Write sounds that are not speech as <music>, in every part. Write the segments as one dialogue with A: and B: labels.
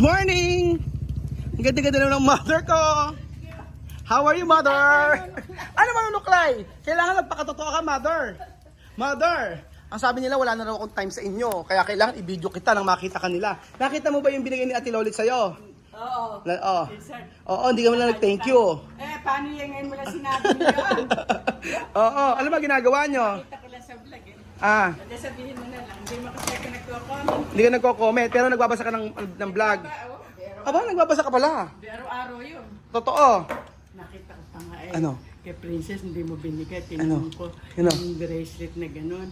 A: Good morning! Ang ganda-ganda naman ng mother ko! How are you, mother? ano manunuklay? Kailangan magpakatotoo ka, mother. Mother, ang sabi nila wala na raw akong time sa inyo. Kaya kailangan i-video kita nang makita ka nila. Nakita mo ba yung binigay ni Ate Lolit sa'yo?
B: Oo.
A: Na, oh.
B: Sir.
A: Oo, hindi ka lang nag-thank you.
B: Eh, paano yan ngayon mo lang sinabi niyo? <laughs>
A: Oo, ano ba ginagawa nyo?
B: Kita ko lang sa vlog eh.
A: Ah,
B: Hindi sabihin mo na lang, hindi mo kasi ako nagko-comment.
A: hindi ka nagko-comment, pero nagbabasa ka ng, ng vlog.
B: Oh,
A: Aba, nagbabasa ka pala.
B: araw-araw yun.
A: Totoo.
B: Nakita ko pa nga eh.
A: Ano?
B: Kay Princess, hindi mo binigay.
A: Ano?
B: Tinanong ko
A: Ano?
B: yung bracelet na gano'n.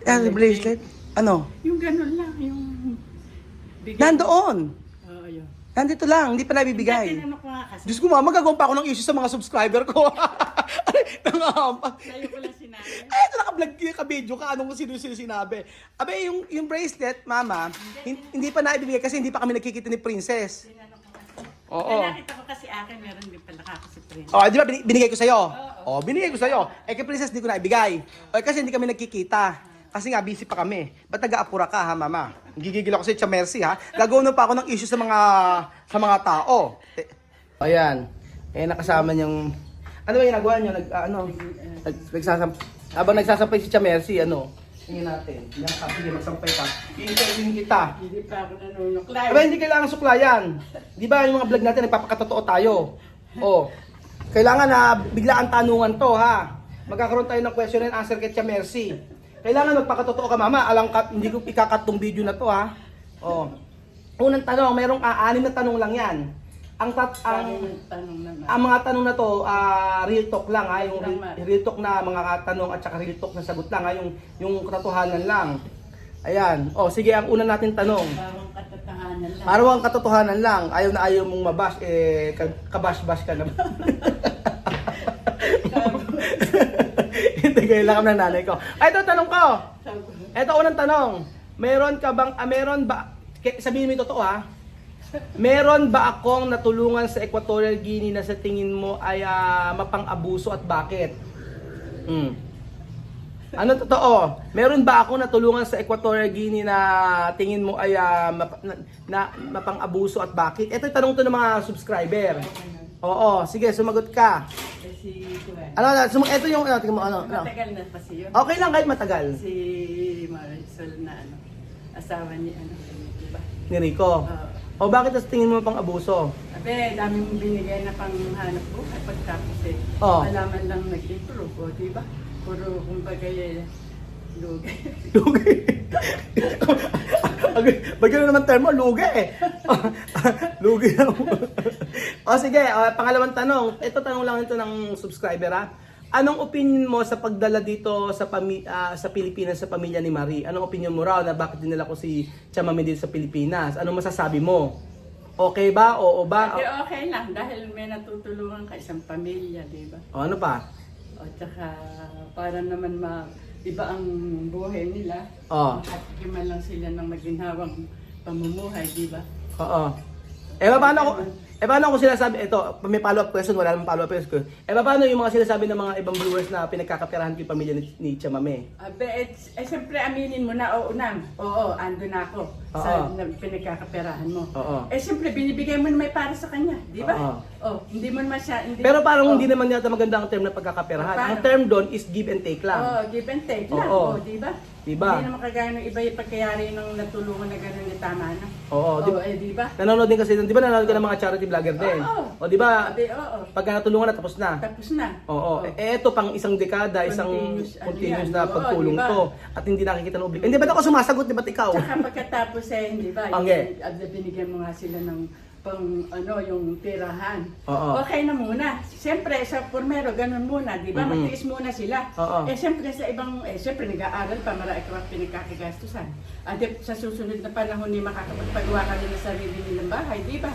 A: The bracelet. Ano?
B: Yung gano'n lang, yung... bigay-
A: Nandoon.
B: Oo, yun.
A: Nandito lang, hindi pa
B: Hindi,
A: nabibigay.
B: tinanong ko nga kasi.
A: Diyos ko ma, magagawa pa ako ng issue sa mga subscriber ko. <laughs> Ay, nangahampas.
B: Sa'yo ko lang sinabi.
A: Ay, naka-vlog ka, anong sino sino sinabi. Abe, yung, yung bracelet, mama, hin- hindi pa naibibigay kasi hindi pa kami nagkikita ni Princess. Oo.
B: Eh, nakita ko kasi akin, meron din pala ako si Princess.
A: Oh, di ba bin- binigay ko sa'yo? Oh, binigay ko sa'yo. Eh, kay Princess, hindi ko naibigay. Eh, kasi hindi kami nagkikita. Kasi nga, busy pa kami. Ba't nag-aapura ka, ha, mama? Gigigil ako sa Mercy, ha? Gagawin pa ako ng issue sa mga sa mga tao. Eh, ayan. Eh, nakasama niyang... Ano ba ginagawa niyo? Nag, ah, ano? Nag, nagsasam... Habang nagsasampay si Mercy, ano? Tingnan natin. Yan ka, sige, magsampay ka. Iinterviewin kita.
B: Hindi pa ako nanunuklay.
A: Aba, hindi kailangan suklayan. Di ba yung mga vlog natin, nagpapakatotoo tayo. Oh, kailangan na biglaan tanungan to, ha? Magkakaroon tayo ng question and answer kay Tia Mercy. Kailangan magpakatotoo ka, mama. Alang ka, hindi ko ikakat tong video na to, ha? Oh. Unang tanong, ah, anim na tanong lang yan. Ang tat ang
B: Ang
A: mga tanong na to, ah, real talk lang ha, yung
B: Tama.
A: real, real talk na mga tanong at saka real talk na sagot lang ha, yung yung katotohanan lang. Ayan. Oh, sige, ang una natin tanong.
B: Parang katatahanan lang.
A: Parang ang katotohanan lang. Ayaw na ayaw mong mabash, eh, ka- kabash-bash ka naman. <laughs> Hindi, kayo lang ng nanay ko. Ay, ito, tanong ko. Ito, unang tanong. Meron ka bang, ah, meron ba, sabihin mo yung totoo ha. Meron ba akong natulungan sa Equatorial Guinea na sa tingin mo ay ah, mapang-abuso at bakit? Hmm. Ano totoo? Meron ba ako natulungan sa Equatorial Guinea na tingin mo ay ah, map- na, na mapang-abuso at bakit? Ito yung tanong to ng mga subscriber. Oo, sige, sumagot ka.
B: Si Gwen.
A: Ano, ano, sum- ito yung, ano, tingnan mo, ano, ano.
B: Matagal na pa siya.
A: Okay lang kahit matagal.
B: Si Marisol na ano, asawa ni ano, di ba?
A: Ni Rico.
B: Oo.
A: O bakit tas tingin mo pang abuso?
B: Abe, dami mong binigay na pang hanap buhay pagtapos eh.
A: Oo.
B: Alaman lang nag-improve, o, di ba? Puro kumbaga eh, lugi. <laughs>
A: Lugi. Bagyan na naman termo, lugi eh. <laughs> lugi na. <laughs> o sige, ah, pangalawang tanong. Ito tanong lang ito ng subscriber ha. Anong opinion mo sa pagdala dito sa pami ah, sa Pilipinas sa pamilya ni Marie? Anong opinion mo raw na bakit dinala ko si Chamami dito sa Pilipinas? Anong masasabi mo? Okay ba? Oo ba?
B: Kasi okay lang dahil may natutulungan ka isang pamilya, di ba?
A: O ano pa?
B: O tsaka para naman ma iba ang buhay nila.
A: Oo.
B: Makatikiman lang sila ng maginhawang pamumuhay, di ba?
A: Oo. Eh paano ko eh paano ko sinasabi ito, may follow-up question, wala namang follow-up question. Eh paano yung mga sinasabi ng mga ibang viewers na pinagkakapirahan ko yung pamilya ni, ni Chamame?
B: Abe, eh, eh siyempre aminin mo na, oo nang, oo, ando na ako sa
A: Oo.
B: na, pinagkakaperahan mo.
A: Oo.
B: Eh siyempre, binibigay mo na may para sa kanya, di ba?
A: Oo.
B: Oh, hindi mo naman siya, hindi,
A: Pero parang
B: oh.
A: hindi naman yata maganda ang term na pagkakapirahan.
B: Paano?
A: Ang term doon is give and take lang.
B: Oo, give and take lang,
A: Oo.
B: oh, di ba?
A: Diba?
B: Hindi naman kagaya ng iba yung pagkayari ng natulungan na gano'n ni tama na.
A: Oo, di ba?
B: eh, di ba?
A: Nanonood din kasi, di ba nanonood ka ng mga charity vlogger din?
B: Oo.
A: O di ba?
B: Sabi, oo.
A: Pagka natulungan na tapos na.
B: Tapos na.
A: Oo. Eh, eto pang isang dekada, isang
B: Continuous, ano
A: continuous
B: yan.
A: na
B: Oo,
A: pagtulong
B: diba?
A: to. At hindi nakikita ng oblig. Hindi ba't ako sumasagot? Di ba't ikaw?
B: Tsaka pagkatapos eh, di ba?
A: Okay.
B: Yung, at binigyan mo nga sila ng pang ano yung tirahan.
A: Oo.
B: Okay na muna. Siyempre sa pormero ganun muna, di ba?
A: Mhm.
B: Magtiis muna sila.
A: Oo.
B: Eh siyempre sa ibang eh siyempre nag-aaral pa marami ka pinagkakagastusan. At sa susunod na panahon ni makakapagpagawa ka din ng sarili nilang bahay, di ba?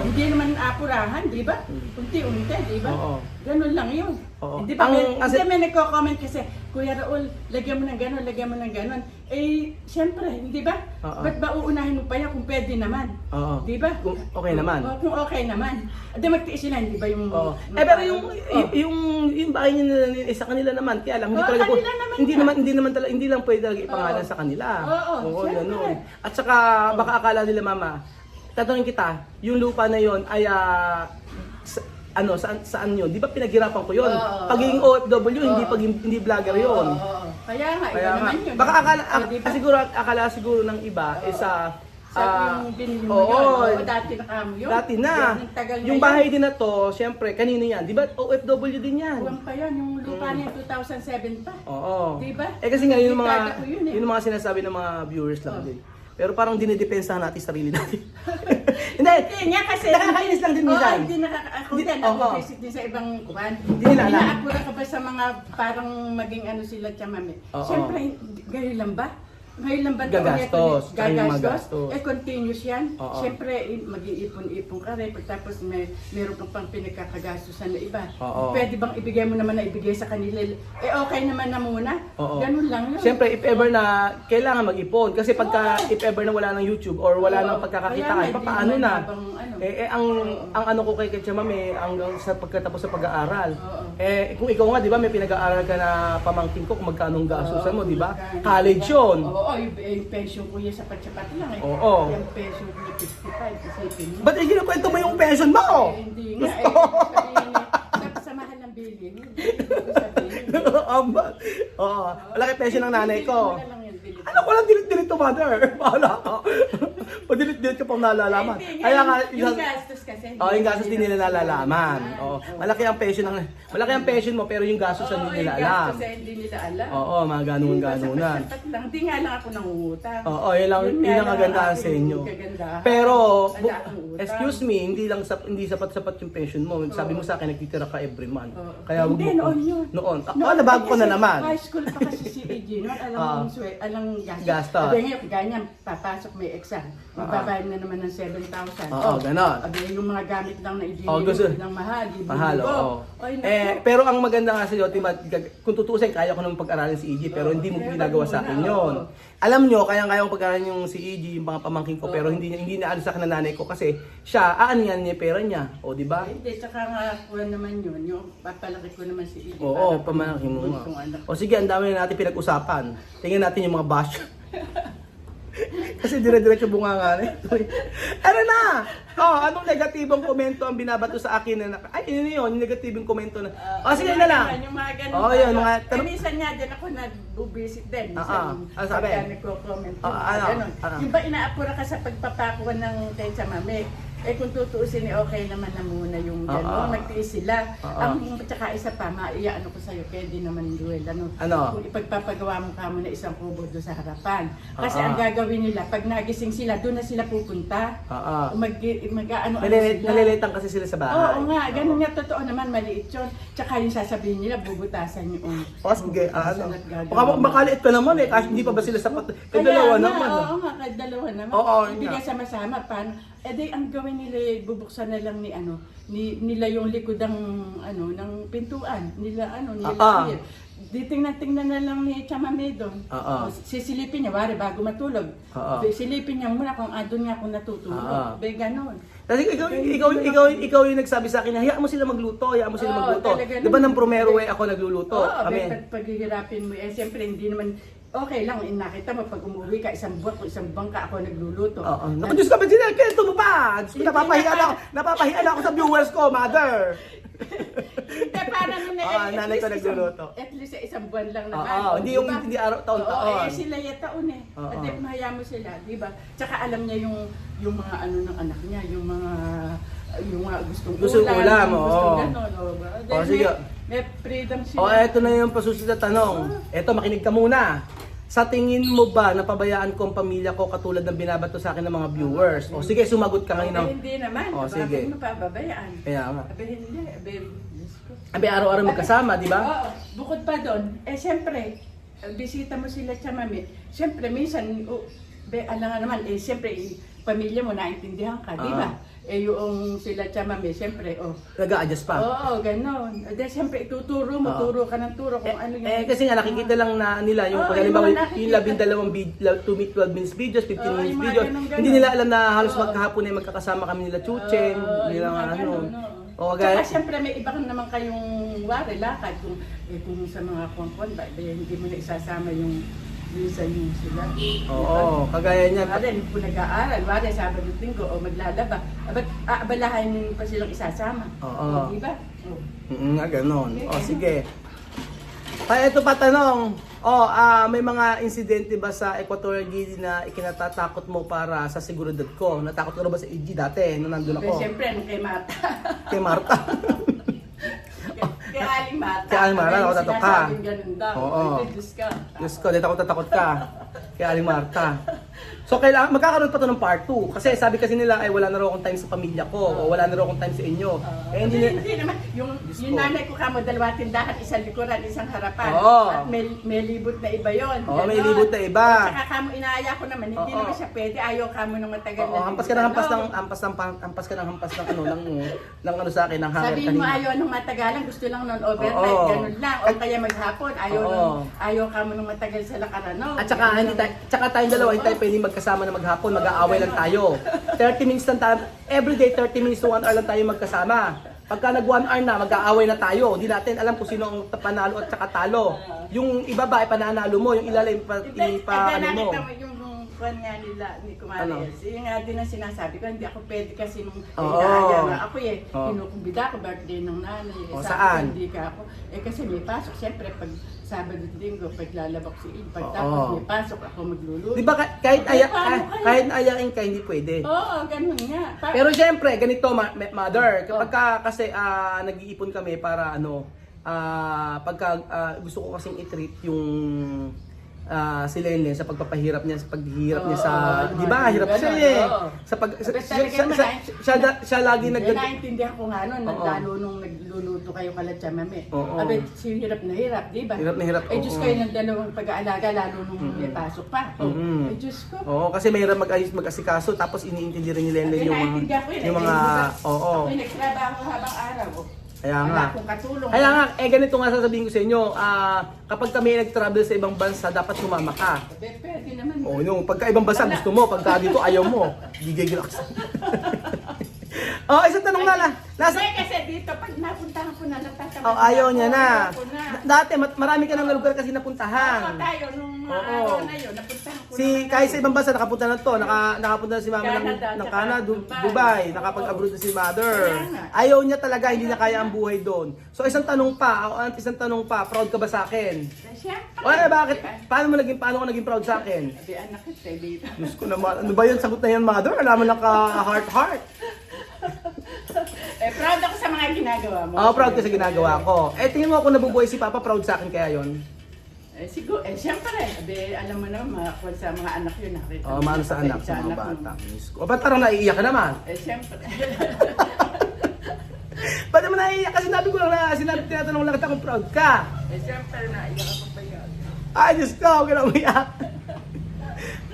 B: Hindi naman apurahan, di ba?
A: Mhm.
B: Unti-unti, di ba?
A: Oo.
B: Ganun lang yun.
A: Oo.
B: Hindi ba?
A: Ang-
B: may, hindi may nagko-comment kasi, Kuya Raul, lagyan mo ng gano'n, lagyan mo ng gano'n. Eh, siyempre, hindi ba?
A: Oo.
B: Ba't ba uunahin mo pa yan kung pwede naman?
A: Oo.
B: Di ba?
A: Kung okay naman.
B: Oo, kung okay naman. At di magtiis sila, hindi ba yung...
A: Oo. Eh pero yung
B: Oh.
A: y- yung yung bahay niya na, sa kanila naman, kaya lang hindi
B: Oo,
A: talaga po,
B: kanila naman
A: hindi
B: yan.
A: naman hindi naman talaga hindi lang pwede talaga ipangalan
B: Oo.
A: sa kanila.
B: Oo, syempre.
A: ganun. At saka baka akala nila mama, tatanungin kita, yung lupa na yon ay ah, sa- ano saan saan yun? Di ba pinaghirapan ko yun?
B: Oo.
A: Pagiging OFW, hindi pag hindi vlogger yun.
B: Oo, oo. Kaya nga,
A: Kaya
B: iba
A: nga.
B: naman yun.
A: Baka akala,
B: O, di ba?
A: ak- siguro akala siguro ng iba is ah,
B: Sa
A: ah,
B: yung binili mo
A: oo,
B: yun. Oo, dati na kamo yun.
A: Dati na.
B: Yung tagal na
A: Yung
B: yun.
A: bahay din na to, syempre, kanino yan? Di ba OFW din yan?
B: Buwan pa yun, yung lupa
A: Mm.
B: niya 2007 pa.
A: Oo.
B: Di ba?
A: Eh kasi nga yun yung mga
B: ko yun eh.
A: yun yung mga sinasabi ng mga viewers lang
B: Oh.
A: din. Pero parang dinidepensahan natin sarili natin. <laughs> Hindi.
B: Hindi nga kasi...
A: Nakakainis lang din minsan.
B: Oo, hindi nakaka... Ako
A: Hindi-
B: din,
A: oo.
B: ako visit din sa ibang kuwan.
A: Hindi nila alam.
B: Inaakura ka ba sa mga parang maging ano sila tiyamami?
A: Oo.
B: Siyempre, ganyan lang ba? Ngayon lang ba ito
A: Gagastos. Kaya magastos.
B: Eh, continuous yan.
A: Oo.
B: Siyempre, eh, mag-iipon-ipon ka rin. Tapos may, meron ka pang pinagkakagastusan na iba.
A: Oo.
B: Pwede bang ibigay mo naman na ibigay sa kanila? Eh, okay naman na muna.
A: Oo.
B: Ganun lang yun.
A: Siyempre, if ever na kailangan mag-ipon. Kasi pagka, if ever na wala ng YouTube or wala
B: Oo.
A: nang pagkakakita
B: Kaya
A: ka,
B: nga,
A: paano na?
B: habang ano.
A: Eh, eh, ang ang ano ko kay Ketcha Mami, ang sa pagkatapos sa pag-aaral.
B: Oo.
A: Eh, kung ikaw nga, di ba, may pinag-aaral ka na pamangkin ko kung magkano ang gastusan mo, di ba? College yun.
B: Oo, yung, yung pension ko yan sapat-sapat lang eh.
A: Oo.
B: Yung pension ko yung 55, isipin mo.
A: Ba't eh, ginakwento mo yung pension mo?
B: Eh, hindi nga eh. Sabihin niya, sa- sa mahal ng bilhin. Hindi ko sabihin. <laughs>
A: Amba. Oo. Malaki pension ng nanay ko.
B: Bilhin mo na lang.
A: Ano ko lang dilit-dilit to mother? <laughs> Bahala ka. Padilit-dilit ka pang nalalaman.
B: Eh, hindi
A: Kaya nga,
B: yung, yung gastos kasi.
A: Oh, yung gastos din nila nalalaman. Oh,
B: Oo.
A: malaki ang pension ng malaki ang pension mo pero yung gastos
B: Oo,
A: hindi nila alam.
B: gastos eh, hindi nila alam.
A: Oo, mga ganun ganunan.
B: Sapat-sapat lang. Hindi nga lang ako nangungutang.
A: Oo, yun lang
B: Yun
A: ang kagandahan sa inyo. Pero bu- excuse me, hindi lang sap, hindi sapat-sapat yung pension mo. Sabi mo sa akin nagtitira ka every month.
B: Oo.
A: Kaya wag
B: Hindi,
A: mo
B: noon yun.
A: Noon. Ah, ah, nabago ko na naman.
B: High school pa kasi si AJ. Noon, alam
A: Ah.
B: mo, swe, alam gastos. Sabi ngayon, ganyan, papasok may exam. Magbabayad na naman ng 7,000.
A: Oo, ganon.
B: Sabi yung mga gamit lang na i-deliver
A: Oh, gusto-
B: ng mahal. di
A: Mahal, oo.
B: Naku.
A: Eh, pero ang maganda nga sa iyo, diba, gag- kung tutusin, kaya ko naman pag-aralin si EG, pero
B: Oo,
A: hindi mo
B: kaya
A: ginagawa
B: wag
A: sa akin
B: na,
A: yun.
B: oo.
A: Alam nyo, kaya-kaya kong pag-aralin yung si EG, yung mga pamangkin ko, pero hindi hindi na sa akin ng nanay ko kasi siya, aanihan niya yung pera niya. O, di ba?
B: Ay, Hindi, tsaka nga kuha naman yun. Yung papalaki ko naman si AJ.
A: Oo,
B: para
A: pamangkin mo nga.
B: bunsong anak.
A: O sige, ang dami na natin pinag-usapan. Tingnan natin yung mga bash. <laughs> Kasi dire-diretso bunga nga na ito. eh. Ano na? Oh, anong negatibong komento ang binabato sa akin na Ay, yun yun, yung negatibong komento na.
B: Ah,
A: oh, sige na
B: mga
A: lang.
B: Yung mga ganun.
A: Oo, yun, mga
B: Eh,
A: tanong-
B: minsan nga din ako nag-visit din.
A: Ah,
B: Minsan,
A: ah. Ano sabi?
B: nagko-comment. Yung
A: ano? Ah.
B: Yung ba inaapura ka sa pagpapakuha ng kay sa mami? Eh kung tutuusin, eh, okay naman na muna yung gano'n.
A: ah.
B: Magtiis sila.
A: Ah.
B: Ang tsaka isa pa, maiyaano ko sa'yo, pwede naman duel. Ano?
A: Ano?
B: Kung ipagpapagawa mo ka muna isang kubo doon sa harapan. Kasi
A: ah.
B: ang gagawin nila, pag nagising sila, doon na sila pupunta.
A: Oo.
B: Mag, mag, ano,
A: Nalilit, nalilitan kasi sila sa bahay.
B: Oo nga, ganun nga, totoo naman, maliit yun. Tsaka yung sasabihin nila, bubutasan yung
A: O, sige, ah, ano.
B: bubutasan at gagawin.
A: Baka makaliit ka naman eh, kasi hindi pa ba sila sapat? Kaya
B: Kaya
A: dalawa
B: nga,
A: naman.
B: Oo
A: ah.
B: nga, kahit dalawa naman.
A: Oo, yun
B: Ibigay
A: nga.
B: sama-sama, paano? Eh di, ang gawin nila, eh, bubuksan na lang ni ano, ni, nila yung likod ng, ano, ng pintuan. Nila, ano, nila.
A: Ah, ah.
B: Di tingnan-tingnan na lang ni Chamame doon.
A: Ah, ah.
B: O, Sisilipin niya, wari, bago matulog.
A: Ah, ah.
B: Silipin niya muna kung andun nga kung natutulog.
A: Ah, ah.
B: Be, ganun.
A: Kasi ikaw, ikaw, ikaw, ikaw yung nagsabi sa akin, hayaan mo sila magluto, hayaan mo sila
B: Oo,
A: magluto.
B: talaga
A: Di ba
B: naman.
A: ng Promero way ako nagluluto?
B: Oo,
A: Kami.
B: pag paghihirapin mo, eh, siyempre hindi naman, okay lang, nakita mo, pag umuwi ka, isang buwan, kung isang buwan ka, ako nagluluto.
A: Oo. Naku, Diyos ka ba, Ginel, kwento mo pa! Diyos ko, napapahiya na ako, napapahiya na ako sa viewers ko, mother!
B: Hindi, parang na
A: Oo, nanay ko nagluluto.
B: Isang, at least eh, isang buwan lang naman.
A: Oo, hindi yung- hindi araw, taon-taon.
B: Oo, eh, sila yung taon eh.
A: Oo.
B: At eh, mahaya mo sila, di ba? Tsaka alam niya yung yung mga ano ng anak niya, yung mga yung mga gustong
A: Gustong ulam,
B: yung gustong
A: oo.
B: gano'n. oo Dahil
A: sige.
B: May, may freedom sila.
A: O, eto na yung pasusunod na tanong. Eto, makinig ka muna. Sa tingin mo ba napabayaan ko ang pamilya ko katulad ng binabato sa akin ng mga viewers? O sige, sumagot ka ngayon.
B: Abay,
A: ng-
B: hindi naman.
A: Oo,
B: Bakit
A: sige.
B: mo pababayaan?
A: Kaya nga.
B: Abay, hindi. Abay, Diyos ko.
A: Abi, araw-araw magkasama, di ba?
B: Oo, bukod pa doon, eh siyempre, eh, bisita mo sila sa mami. Siyempre, minsan, oh, be, alam nga naman, eh siyempre, eh, pamilya mo, naintindihan ka, di ba?
A: Ah.
B: Eh yung sila sa mami, siyempre, oh.
A: Nag-a-adjust pa.
B: Oo, ganon. Eh, di, siyempre, ituturo mo,
A: Oo.
B: turo ka ng turo kung ano yung...
A: Eh, kasi nga nakikita lang na nila yung
B: Oo,
A: halimbawa
B: yung
A: yung,
B: mga nakikita.
A: yung labindalawang vid, 2 12 minutes videos, 15
B: Oo,
A: minutes
B: yung mga
A: videos.
B: ganun-ganun.
A: Hindi nila alam na halos magkahapon ay magkakasama kami nila Chuchen,
B: Oo,
A: nila
B: yung mga
A: ano.
B: ganon, oo.
A: O
B: Tsaka siyempre may iba naman kayong wari, lakad. Kung, eh, kung sa mga kuwan-kuwan, ba, ba, hindi mo na isasama yung Minsan yun sila.
A: Oo, kagaya niya.
B: Wala, hindi po nag-aaral. Wala, Sabado Linggo, o maglalaba. Abat, aabalahan pa silang isasama.
A: Oo.
B: O, di ba? O.
A: Mm, nga ganon. O, sige. Ay, ito pa tanong. Oh, ah, may mga insidente ba sa Equatorial Guinea na ikinatatakot mo para sa seguridad ko? Natakot ka na ba sa EG dati nung nandun ako?
B: siyempre, ano kay Mata.
A: Kay Marta. <laughs>
B: kay Aling Mata.
A: Kay Aling Mata,
B: Kaya
A: nakatato ka. Oo.
B: Diyos ka.
A: Diyos ko, di takot na takot ka. Kay Aling Marta. So, kailangan, magkakaroon pa to ng part 2. Kasi sabi kasi nila, ay wala na raw akong time sa pamilya ko. O wala na raw akong time sa inyo. eh, hindi,
B: hindi,
A: na-
B: hindi naman. Yung,
A: Diyos
B: yung
A: ko.
B: nanay ko kamo, dalawa tindahan, isang likuran, isang harapan.
A: Oo.
B: At may, may libot na iba yon.
A: Oo, may libot na iba.
B: Saka kamo, inaaya ko naman, hindi
A: Oo.
B: naman siya pwede. Ayaw kamo ng matagal
A: Oo,
B: na
A: hampas ka ng hampas ng hampas ng hampas ka ng hampas ng ano ng ng ano sa akin ng hanger
B: Sabihin mo
A: kanina.
B: ayaw nung matagalan, gusto lang nun overnight,
A: Oo.
B: ganun lang. O kaya maghapon, ayaw
A: Oo.
B: nung, ayaw kamo nung matagal sa lakarano.
A: At saka hindi tayo, tsaka tayong dalawa hindi tayo pwedeng magkasama na maghapon, mag-aaway lang tayo. 30 minutes lang tayo, every day 30 minutes to 1 hour lang tayo magkasama. Pagka nag 1 hour na, mag-aaway na tayo. Hindi natin alam kung sino ang panalo at saka talo. Yung iba ba, ipananalo mo, yung ilalim pa,
B: Hindi,
A: ipa, ano mo
B: yung kwan nga nila ni
A: Ano?
B: Kumari. Yung nga din ang sinasabi ko, hindi ako pwede kasi nung
A: Oo.
B: inaaya nga ako eh.
A: Oo.
B: Kinukumbida ko birthday ng nanay. Eh,
A: O,
B: sabi ko,
A: saan?
B: Hindi ka ako. Eh kasi may pasok. Siyempre pag Sabado at Linggo, pag lalabak si Il, pag
A: Oo.
B: tapos may pasok ako magluluto.
A: Di ba ka- kahit
B: Ay,
A: aya,
B: paano
A: kahit,
B: kaya?
A: kahit ayain ka, hindi pwede.
B: Oo, ganun nga. Pa-
A: Pero syempre, ganito ma- ma- mother,
B: Oh.
A: kapag ka, kasi ah, nag-iipon kami para ano, ah, pagka ah, gusto ko kasing i-treat yung ah, si Lenlen sa pagpapahirap niya sa paghihirap niya sa,
B: Oo,
A: di ba? Hirap siya eh. Sa pag sa, siya, siya, siya,
B: ay-
A: siya, siya, lagi nag
B: naintindihan ko nga
A: Oo.
B: lalo nung nagluluto kayo kala chamame.
A: Oo.
B: Abet, si hirap na hirap, di ba?
A: Hirap na hirap,
B: Eh, Diyos kayo ng dalawang pag-aalaga, lalo nung may pasok pa. Oh. Eh, Diyos ko.
A: Oo, kasi mahirap mag-ayos mag-asikaso tapos iniintindi rin ni Lenlen yung mga yung mga oo.
B: Ako nagtrabaho habang araw. Oh.
A: Kaya
B: Wala
A: nga.
B: akong katulong.
A: Kaya nga, eh ganito nga sasabihin ko sa inyo, ah, kapag kami nag-travel sa ibang bansa, dapat sumama ka.
B: Pwede naman.
A: Oo, yung pagka ibang bansa gusto mo, pagka dito ayaw mo, gigigil ako. <laughs> oh, isang tanong na lang. Nasa,
B: Hindi, kasi dito, pag napuntahan ko na, natatamad
A: oh, ayaw niya na.
B: Ayaw ko na.
A: Dati, mat- marami ka ng lugar kasi
B: Oo,
A: napuntahan.
B: tayo, nung mga
A: Oo.
B: araw na yun, napuntahan ko
A: Si,
B: na-
A: kahit sa ibang bansa, nakapunta na to. Naka, nakapunta na si mama ng,
B: Canada,
A: ng
B: tsaka
A: Canada, Du-
B: Dubai.
A: Nakapag-abroad na si mother.
B: Kaya nga.
A: Ayaw niya talaga, hindi na kaya ang buhay doon. So, isang tanong pa, oh, isang tanong pa, proud ka ba sa akin?
B: Siyempre.
A: O, eh, bakit? Paano mo naging, paano ka naging proud sa akin?
B: Sabi, anak kita, dito.
A: Diyos ko naman, ano ba yun? Sagot na yan, mother? Alam mo lang ka heart-heart. <laughs>
B: Eh, proud ako sa mga ginagawa mo.
A: Oo, proud ka sa ginagawa ko. Eh, tingin mo ako nabubuhay si Papa, proud sa akin kaya yon.
B: Eh, siguro, eh, siyempre, abe, alam mo naman, mga kung sa mga anak yun, nakita
A: Oo,
B: mo,
A: maano sa anak, sa mga
B: mo.
A: bata. Ko. O, ba't parang naiiyak ka naman?
B: Eh, siyempre. <laughs>
A: Ba't naman naiiyak ka? Sinabi ko lang na, sinabi, tinatanong lang kita kung proud ka.
B: eh, siyempre, naiyak ako pa yun.
A: Ay, Diyos ko, huwag ka na umiyak.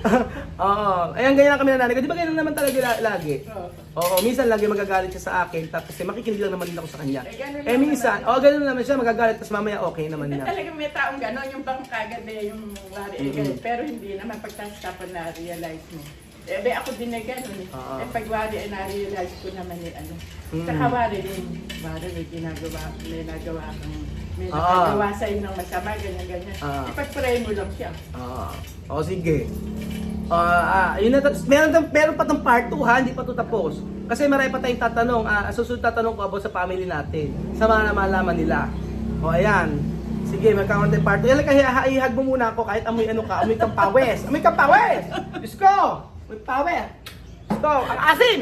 A: <laughs> Oo, ayan, ganyan lang kami na nanay ko. Di ba ganyan naman talaga la- lagi?
B: Oo.
A: Oo, minsan lagi magagalit siya sa akin, tapos eh, makikinig lang naman din ako sa kanya.
B: Eh, ganun
A: Eh,
B: lang
A: minsan,
B: naman.
A: oh, ganun naman siya, magagalit, tapos mamaya okay naman na.
B: talaga may taong gano'n, yung bang kagad eh, yung wari, eh, ganun. Pero hindi naman pagtastapan na realize mo. Eh, be, ako din na gano'n eh.
A: Oo.
B: Eh, pag wari, eh, na-realize ko naman eh, ano.
A: Mm.
B: Saka wari din, wari, may ginagawa, may nagawa kang, may
A: Oo.
B: nakagawa sa'yo ng masama, ganyan-ganyan.
A: Oo.
B: Ipag-pray mo lang siya.
A: Ah, oh, sige. Ah, ah, yun na, meron, tang- meron pa tong part 2 ha, hindi pa to tapos. Kasi marami pa tayong tatanong, ah, susunod tatanong ko about sa family natin. Sa mga na malaman nila. O ayan. Sige, magkakaroon tayo part 2. Yan, kaya ihag mo muna ako kahit amoy ano ka, amoy kang pawes. Amoy kang pawes! Diyos ko! Amoy pawes! Diyos ko, ang asin!